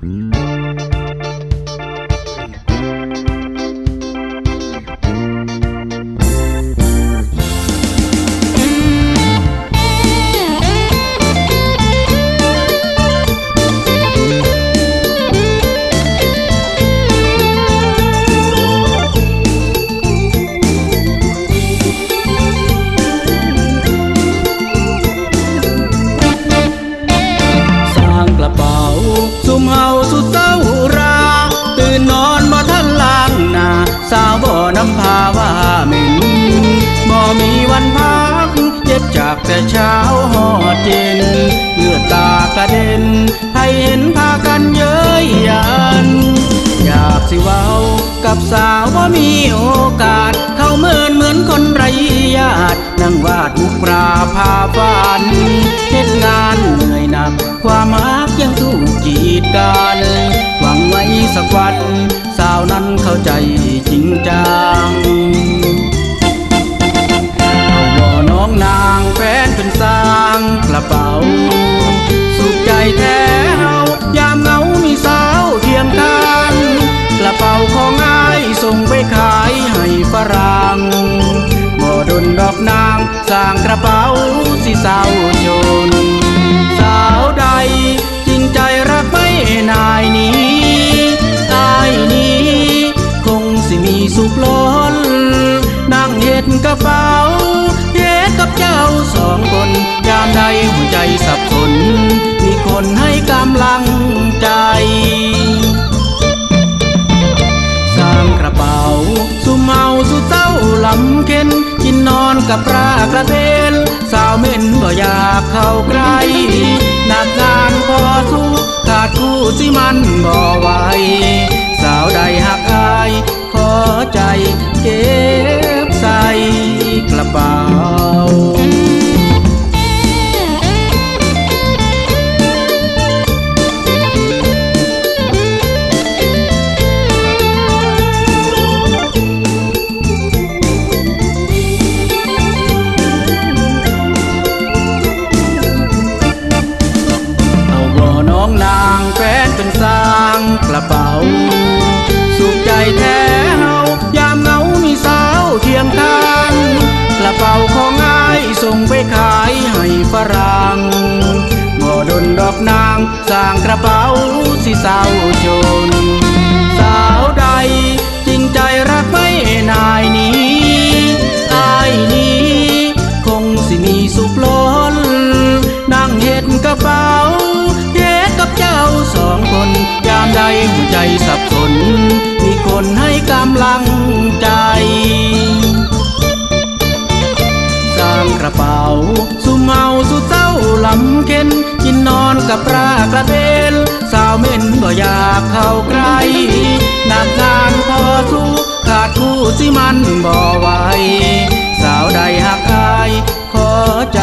ส บ่น้ำพาว่าเหม็นบ่มีวันพักเจ็บจากแต่เช้าหอดเย็นเลือดตากระเด็นให้เห็นพากันเย้ยยัน อยากสิเว้ากับสาวว่ามีโอกาส เข้าเมินเหมือนคนไรญาตินั่งวาดมุกปราพาฝันเฮ็ดงานเหนื่อยหนัก ความรักยังถูกกีดกันหวังไว้สักวัน สาวนั้นเข้าใจจริงจัง อกนางสร้างกระเป๋าสิสาวจน สาวใดจริงใจรักไม่นายนี้อายนี้ คงสิมีสุขล้นนั่งเฮ็ดกระเป๋าเฮ็ดกับเจ้าสองคนยามใดหัวใจสับสนมีคนให้กำลังใจสร้างกระเป๋าสุเมาสุเต้าลำเข็น กับปลากระเทนสาวเม่นก็อยากเข้าใกล้หนักงานพอสู้ขาดคู่สิมันบ่ไหวสาวใดหักอายขอใจเก เป็นสร้างกระเป๋า สุขใจแท้เฮายามเงามีสาวเคียงข้างกระเป๋าของอายส่งไปขายให้ฝรั่งบ่ดนดอกนางสร้างกระเป๋าสิสาวจน สาวใดจริงใจรักไม่นายนี้อายนี้ คงสิมีสุขล้นนั่งเฮ็ดกระเป๋า เจ้าสองคนยามใดหัวใจสับสน มีคนให้กำลังใจ สร้างกระเป๋าสุเมาสุเต้าลำเข็นกินนอนกับปลากระเบนสาวเม่นก็อยากเข้าใกล้หนักงานพอสู้ขาดคู่สิมันบ่ไหวสาวใดหักอายขอใจ